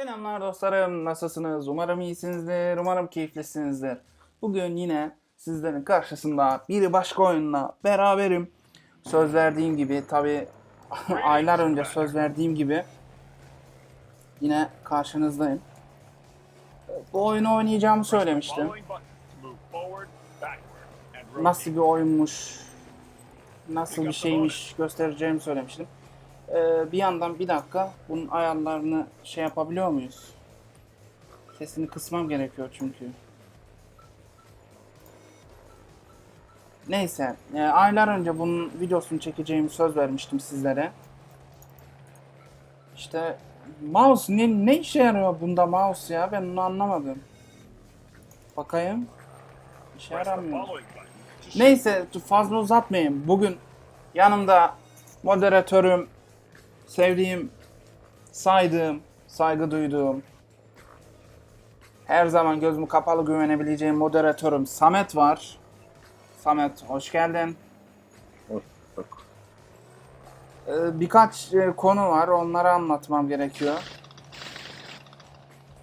Selamlar dostlarım, nasılsınız? Umarım iyisinizdir, umarım keyiflisinizdir. Bugün yine sizlerin karşısında bir başka oyunla beraberim. Söz verdiğim gibi, tabi aylar önce söz verdiğim gibi yine karşınızdayım. Bu oyunu oynayacağımı söylemiştim. Nasıl bir oyunmuş, nasıl bir şeymiş göstereceğimi söylemiştim. Ee, bir yandan bir dakika bunun ayarlarını şey yapabiliyor muyuz? Sesini kısmam gerekiyor çünkü. Neyse, e, aylar önce bunun videosunu çekeceğimi söz vermiştim sizlere. İşte mouse ne, ne işe yarıyor bunda mouse ya ben onu anlamadım. Bakayım. İşe yaramıyor. Neyse fazla uzatmayayım. Bugün yanımda moderatörüm, sevdiğim, saydığım, saygı duyduğum, her zaman gözümü kapalı güvenebileceğim moderatörüm Samet var. Samet hoş geldin. Hoş bulduk. Ee, birkaç e, konu var onları anlatmam gerekiyor.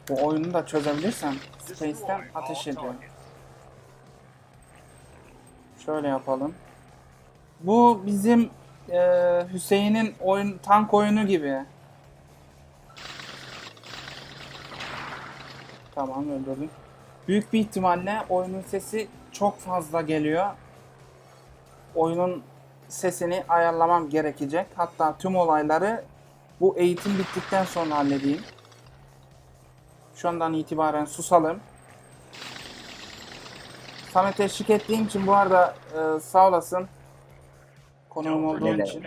Bu oyunu da çözebilirsem Space'ten ateş ediyor. Şöyle yapalım. Bu bizim e, Hüseyin'in oyun tank oyunu gibi. Tamam öldürdüm. Büyük bir ihtimalle oyunun sesi çok fazla geliyor. Oyunun sesini ayarlamam gerekecek. Hatta tüm olayları bu eğitim bittikten sonra halledeyim. Şu andan itibaren susalım. Samet'e eşlik ettiğim için bu arada e, sağ olasın. Konuğum olduğun için.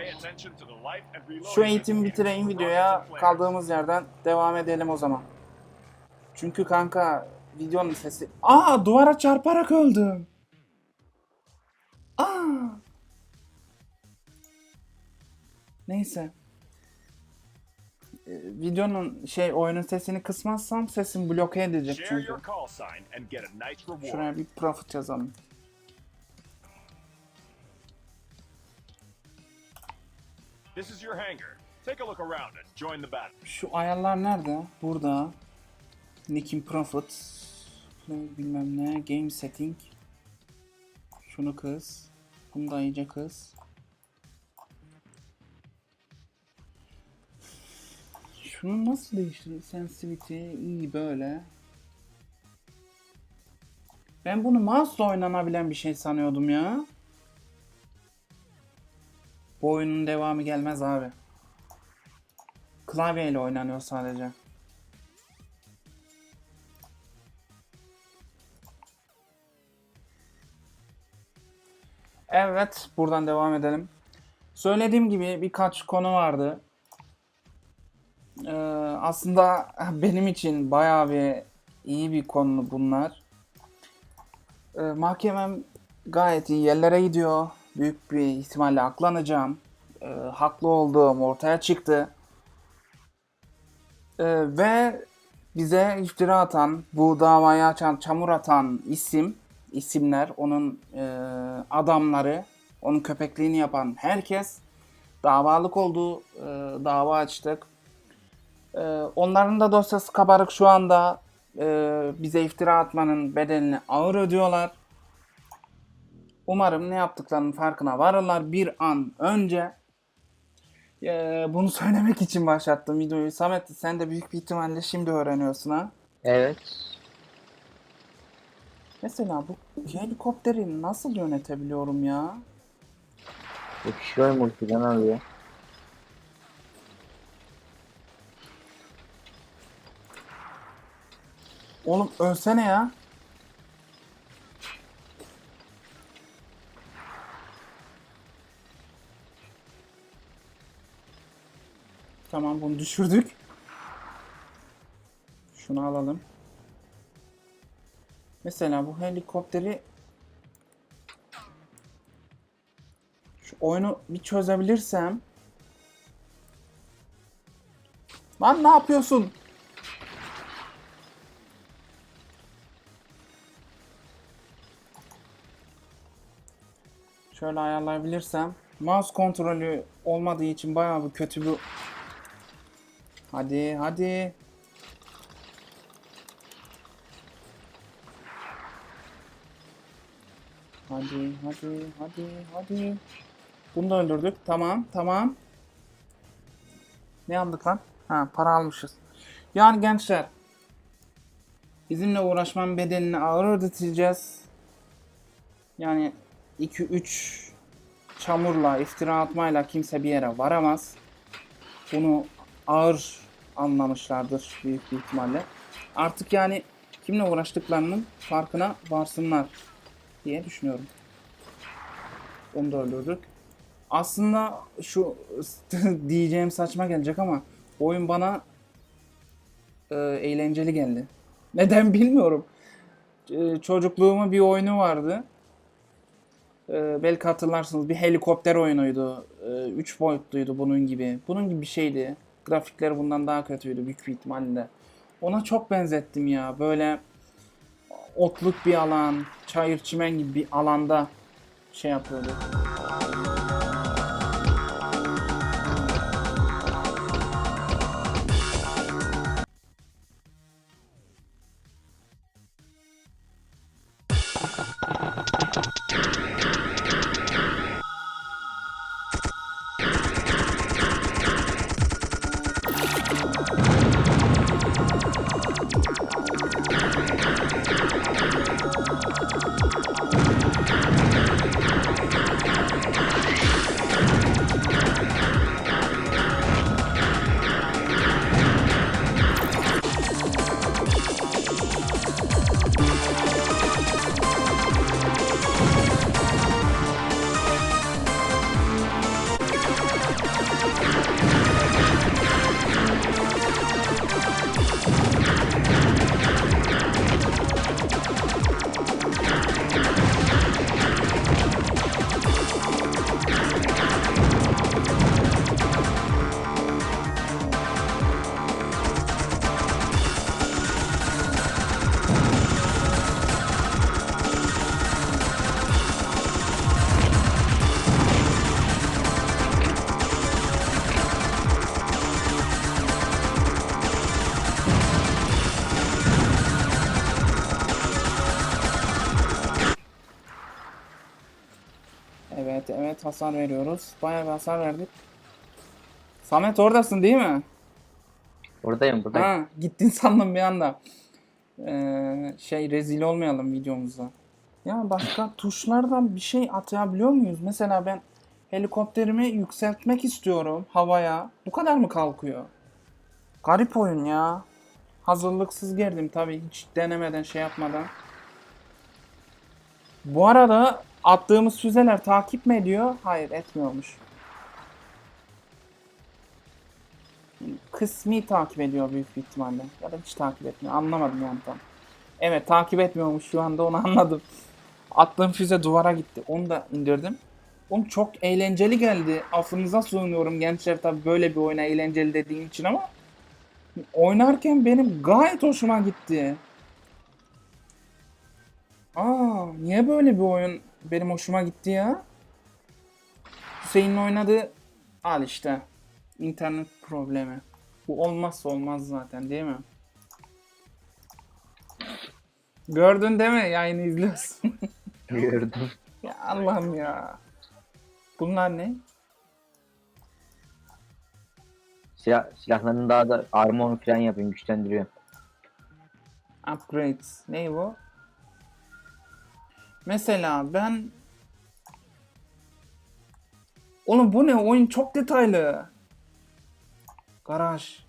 Şu eğitimi bitireyim videoya kaldığımız yerden devam edelim o zaman. Çünkü kanka videonun sesi... Aa duvara çarparak öldüm. Aa. Neyse. Ee, videonun şey oyunun sesini kısmazsam sesim bloke edecek çünkü. Şuraya bir profit yazalım. This is your hangar. Take a look around and join the battle. Şu ayarlar nerede? Burada. Nicking Profit. Bilmem ne. Game Setting. Şunu kız. Bunu da iyice kız. Şunu nasıl değiştirdin? Sensitivity iyi böyle. Ben bunu mouse'la oynanabilen bir şey sanıyordum ya. Bu oyunun devamı gelmez abi. Klavyeyle oynanıyor sadece. Evet, buradan devam edelim. Söylediğim gibi birkaç konu vardı. Ee, aslında benim için bayağı bir iyi bir konu bunlar. Ee, mahkemem gayet iyi yerlere gidiyor. Büyük bir ihtimalle aklanacağım. Ee, haklı olduğum ortaya çıktı. Ee, ve bize iftira atan, bu davayı açan, çamur atan isim, isimler, onun e, adamları, onun köpekliğini yapan herkes davalık oldu, e, dava açtık. E, onların da dosyası kabarık şu anda e, bize iftira atmanın bedelini ağır ödüyorlar. Umarım ne yaptıklarının farkına varırlar bir an önce. Ee, bunu söylemek için başlattım videoyu. Samet sen de büyük bir ihtimalle şimdi öğreniyorsun ha. Evet. Mesela bu helikopteri nasıl yönetebiliyorum ya? Oy multiden alıyor. Oğlum ölsene ya. Tamam bunu düşürdük. Şunu alalım. Mesela bu helikopteri şu oyunu bir çözebilirsem Lan ne yapıyorsun? Şöyle ayarlayabilirsem. Mouse kontrolü olmadığı için bayağı bir kötü bu. Hadi hadi. Hadi hadi hadi hadi. Bunu da öldürdük. Tamam tamam. Ne aldık lan? Ha para almışız. Yani gençler. Bizimle uğraşmanın bedelini ağır ödeteceğiz. Yani 2-3 çamurla, iftira atmayla kimse bir yere varamaz. Bunu ağır anlamışlardır büyük bir ihtimalle. Artık yani kimle uğraştıklarının farkına varsınlar diye düşünüyorum. Onu da öldürdük. Aslında şu diyeceğim saçma gelecek ama oyun bana e, eğlenceli geldi. Neden bilmiyorum. E, çocukluğumun bir oyunu vardı. E, belki hatırlarsınız bir helikopter oyunuydu. 3 boyutluydu bunun gibi. Bunun gibi bir şeydi. Grafikleri bundan daha kötüydü büyük bir ihtimalle. Ona çok benzettim ya. Böyle otluk bir alan, çayır çimen gibi bir alanda şey yapıyordu. Evet evet hasar veriyoruz. Bayağı bir hasar verdik. Samet oradasın değil mi? Buradayım buradayım. Ha, gittin sandım bir anda. Ee, şey rezil olmayalım videomuzda. Ya başka tuşlardan bir şey atabiliyor muyuz? Mesela ben helikopterimi yükseltmek istiyorum havaya. Bu kadar mı kalkıyor? Garip oyun ya. Hazırlıksız girdim tabii hiç denemeden şey yapmadan. Bu arada attığımız füzeler takip mi ediyor? Hayır etmiyormuş. kısmi takip ediyor büyük bir ihtimalle. Ya da hiç takip etmiyor. Anlamadım yani tam. Evet takip etmiyormuş şu anda onu anladım. Attığım füze duvara gitti. Onu da indirdim. Oğlum çok eğlenceli geldi. Affınıza sığınıyorum gençler tabi böyle bir oyuna eğlenceli dediğim için ama oynarken benim gayet hoşuma gitti. Aa niye böyle bir oyun benim hoşuma gitti ya? Hüseyin'in oynadığı al işte. İnternet problemi. Bu olmazsa olmaz zaten değil mi? Gördün değil mi? Yayını izliyorsun. Gördüm. ya Allah'ım ya. Bunlar ne? Silah, silahların daha da armor falan yapın güçlendiriyor. Upgrades. Ne bu? Mesela ben Oğlum bu ne? Oyun çok detaylı. Garaj.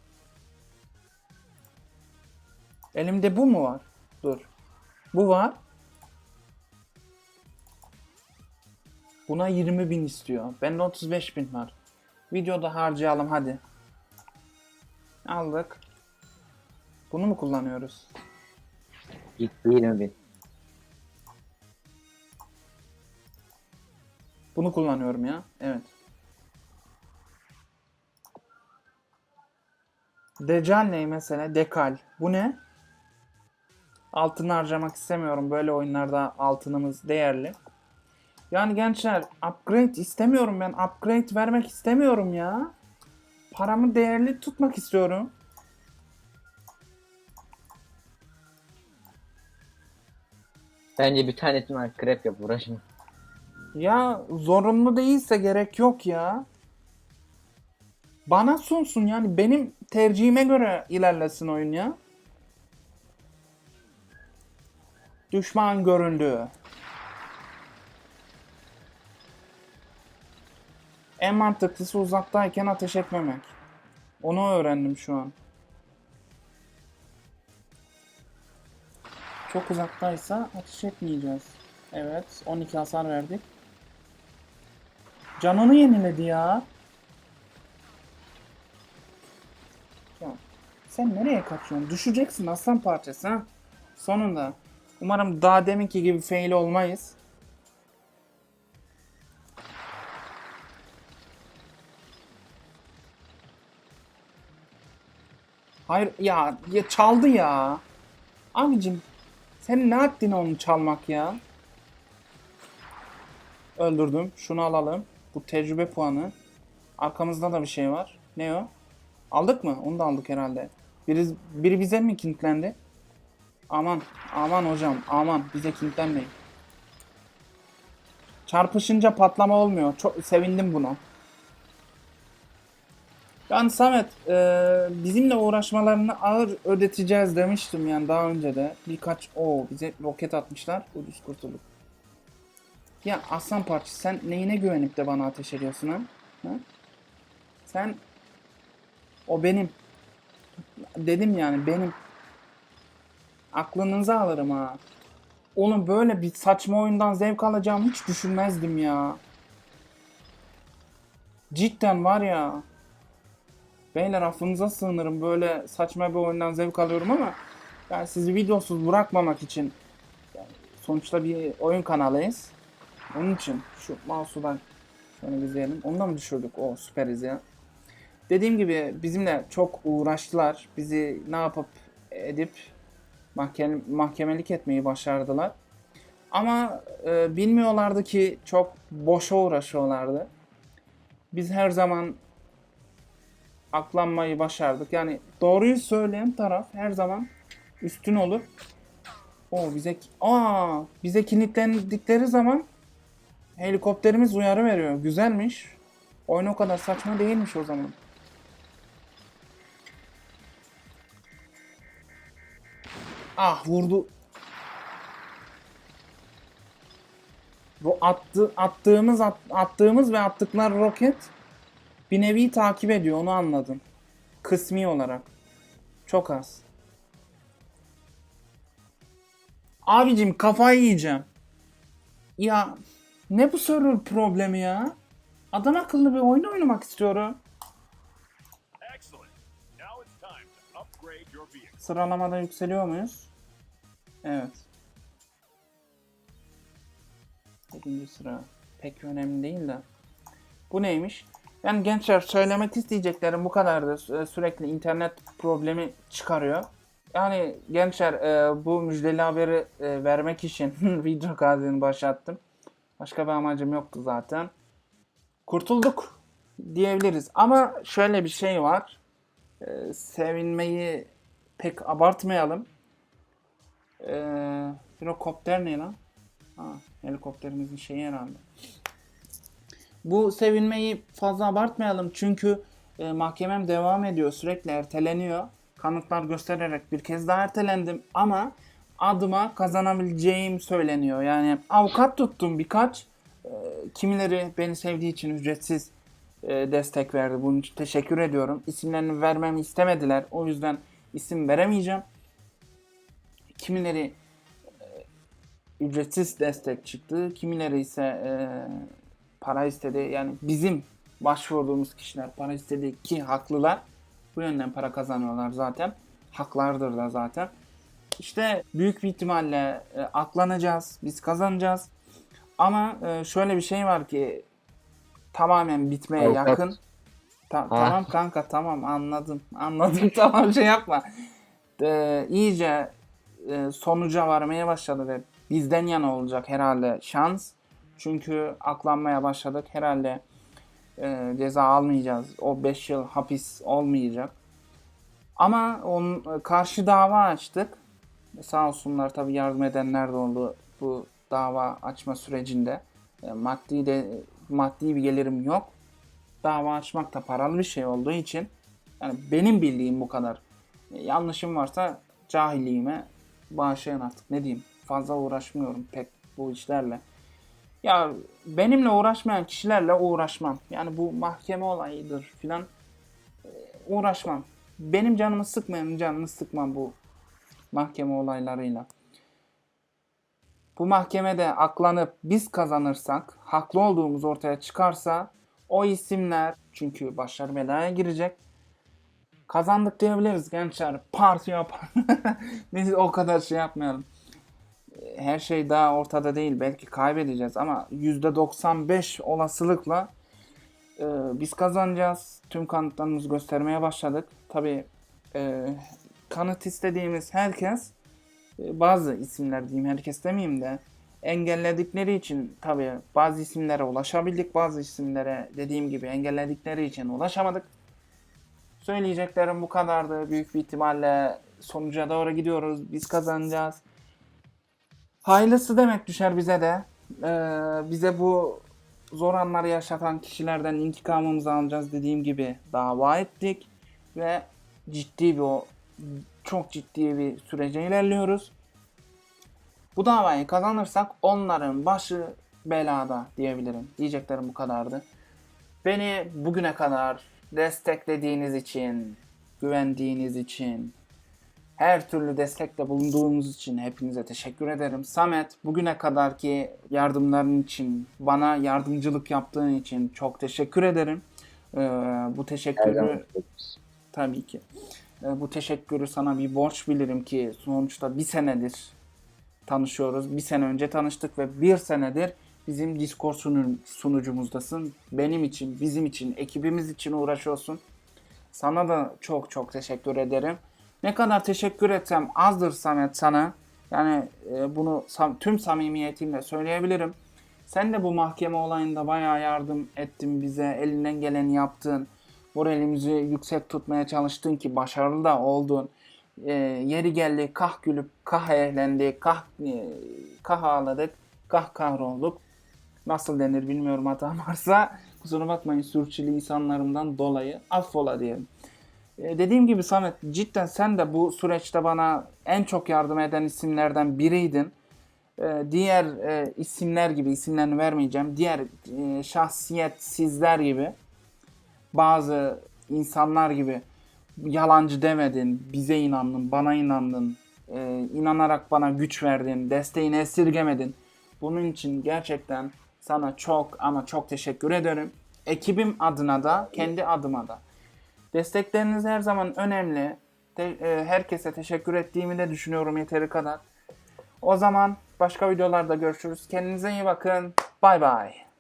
Elimde bu mu var? Dur. Bu var. Buna 20 bin istiyor. Bende 35 bin var. Videoda harcayalım hadi. Aldık. Bunu mu kullanıyoruz? Gitti 20 bin. Bunu kullanıyorum ya. Evet. Decal ne mesela? Dekal. Bu ne? Altını harcamak istemiyorum. Böyle oyunlarda altınımız değerli. Yani gençler upgrade istemiyorum ben. Upgrade vermek istemiyorum ya. Paramı değerli tutmak istiyorum. Bence bir tanesini var krep yap uğraşma. Ya zorunlu değilse gerek yok ya. Bana sunsun yani benim tercihime göre ilerlesin oyun ya. Düşman göründü. En mantıklısı uzaktayken ateş etmemek. Onu öğrendim şu an. Çok uzaktaysa ateş etmeyeceğiz. Evet, 12 hasar verdik. Canını yeniledi ya. Sen nereye kaçıyorsun? Düşeceksin aslan parçası ha. Sonunda. Umarım daha deminki gibi fail olmayız. Hayır ya, ya çaldı ya. Abicim sen ne haddine onu çalmak ya? Öldürdüm. Şunu alalım. Bu tecrübe puanı. Arkamızda da bir şey var. Ne o? Aldık mı? Onu da aldık herhalde. Biri, biri bize mi kilitlendi? Aman, aman hocam, aman bize kilitlenmeyin. Çarpışınca patlama olmuyor. Çok sevindim buna. Yani Samet, e, bizimle uğraşmalarını ağır ödeteceğiz demiştim yani daha önce de. Birkaç, o bize roket atmışlar. Ucuz kurtulduk. Ya aslan parçası sen neyine güvenip de bana ateş ediyorsun ha? ha? Sen o benim. Dedim yani benim. Aklınızı alırım ha. Oğlum böyle bir saçma oyundan zevk alacağımı hiç düşünmezdim ya. Cidden var ya. Beyler affınıza sığınırım böyle saçma bir oyundan zevk alıyorum ama yani sizi videosuz bırakmamak için yani sonuçta bir oyun kanalıyız. Onun için şu mouse'u şöyle izleyelim. Ondan mı düşürdük? O süperiz ya. Dediğim gibi bizimle çok uğraştılar. Bizi ne yapıp edip mahkeme, mahkemelik etmeyi başardılar. Ama e, bilmiyorlardı ki çok boşa uğraşıyorlardı. Biz her zaman aklanmayı başardık. Yani doğruyu söyleyen taraf her zaman üstün olur. O bize aa bize kilitlendikleri zaman helikopterimiz uyarı veriyor. Güzelmiş. Oyun o kadar saçma değilmiş o zaman. Ah vurdu. Ro attı, attığımız at- attığımız ve attıkları roket bir nevi takip ediyor onu anladım. Kısmi olarak. Çok az. Abicim kafayı yiyeceğim. Ya ne bu server problemi ya? Adam akıllı bir oyun oynamak istiyorum. Sıralamada yükseliyor muyuz? Evet. 7. sıra. Pek önemli değil de. Bu neymiş? Yani gençler söylemek isteyeceklerim bu kadardı. Sü- Sürekli internet problemi çıkarıyor. Yani gençler e, bu müjdeli haberi e, vermek için video kaydını başlattım. Başka bir amacım yoktu zaten. Kurtulduk diyebiliriz. Ama şöyle bir şey var. E, sevinmeyi pek abartmayalım. Ee, helikopter ne lan? Ha, helikopterimizin şeyi herhalde. Bu sevinmeyi fazla abartmayalım çünkü e, mahkemem devam ediyor. Sürekli erteleniyor. Kanıtlar göstererek bir kez daha ertelendim ama adıma kazanabileceğim söyleniyor. Yani avukat tuttum birkaç. E, kimileri beni sevdiği için ücretsiz e, destek verdi. Bunun için teşekkür ediyorum. İsimlerini vermemi istemediler. O yüzden isim veremeyeceğim. Kimileri e, ücretsiz destek çıktı. Kimileri ise e, para istedi. Yani bizim başvurduğumuz kişiler para istedi ki haklılar. Bu yönden para kazanıyorlar zaten. Haklardır da zaten. İşte büyük bir ihtimalle e, aklanacağız. Biz kazanacağız. Ama e, şöyle bir şey var ki tamamen bitmeye Avukat. yakın. Ta- tamam kanka tamam anladım. Anladım tamam şey yapma. E, iyice e, sonuca varmaya başladı ve bizden yana olacak herhalde şans. Çünkü aklanmaya başladık. Herhalde e, ceza almayacağız. O 5 yıl hapis olmayacak. Ama onun karşı dava açtık. Sağ olsunlar tabii yardım edenler de oldu bu dava açma sürecinde. E, maddi de maddi bir gelirim yok. Dava açmak da paralı bir şey olduğu için yani benim bildiğim bu kadar. E, yanlışım varsa cahilliğime bağışlayın artık ne diyeyim. Fazla uğraşmıyorum pek bu işlerle. Ya benimle uğraşmayan kişilerle uğraşmam. Yani bu mahkeme olayıdır filan e, uğraşmam. Benim canımı sıkmayan canımı sıkmam bu mahkeme olaylarıyla. Bu mahkemede aklanıp biz kazanırsak, haklı olduğumuz ortaya çıkarsa o isimler çünkü başları belaya girecek. Kazandık diyebiliriz gençler. Parti yapar. Biz o kadar şey yapmayalım. Her şey daha ortada değil. Belki kaybedeceğiz ama %95 olasılıkla e, biz kazanacağız. Tüm kanıtlarımızı göstermeye başladık. Tabii e, kanıt istediğimiz herkes e, bazı isimler diyeyim herkes demeyeyim de engelledikleri için tabii bazı isimlere ulaşabildik bazı isimlere dediğim gibi engelledikleri için ulaşamadık. Söyleyeceklerim bu kadardı. Büyük bir ihtimalle sonuca doğru gidiyoruz. Biz kazanacağız. Hayırlısı demek düşer bize de. Ee, bize bu zor anları yaşatan kişilerden intikamımızı alacağız dediğim gibi dava ettik ve ciddi bir çok ciddi bir sürece ilerliyoruz. Bu davayı kazanırsak onların başı belada diyebilirim. Diyeceklerim bu kadardı. Beni bugüne kadar desteklediğiniz için, güvendiğiniz için, her türlü destekte bulunduğunuz için hepinize teşekkür ederim. Samet bugüne kadarki yardımların için, bana yardımcılık yaptığın için çok teşekkür ederim. Ee, bu teşekkürü. Tabii ki. Ee, Bu teşekkürü sana bir borç bilirim ki sonuçta bir senedir tanışıyoruz. Bir sene önce tanıştık ve bir senedir bizim Discord sunu- sunucumuzdasın. Benim için, bizim için, ekibimiz için uğraşıyorsun. Sana da çok çok teşekkür ederim. Ne kadar teşekkür etsem azdır Samet sana. Yani e, bunu tüm samimiyetimle söyleyebilirim. Sen de bu mahkeme olayında bayağı yardım ettin bize. Elinden geleni yaptın. Moralimizi yüksek tutmaya çalıştın ki başarılı da oldun. E, yeri geldi kah gülüp kah eğlendik, kah, e, kah ağladık, kah kahrolduk. Nasıl denir bilmiyorum hatam varsa. Kusura bakmayın sürçülisanlarımdan dolayı affola diyelim. E, dediğim gibi Samet cidden sen de bu süreçte bana en çok yardım eden isimlerden biriydin. E, diğer e, isimler gibi isimlerini vermeyeceğim. Diğer e, şahsiyetsizler gibi bazı insanlar gibi yalancı demedin, bize inandın, bana inandın, e, inanarak bana güç verdin, desteğini esirgemedin. Bunun için gerçekten sana çok ama çok teşekkür ederim. Ekibim adına da, kendi adıma da. Destekleriniz her zaman önemli. Te- e, herkese teşekkür ettiğimi de düşünüyorum yeteri kadar. O zaman başka videolarda görüşürüz. Kendinize iyi bakın. Bay bay.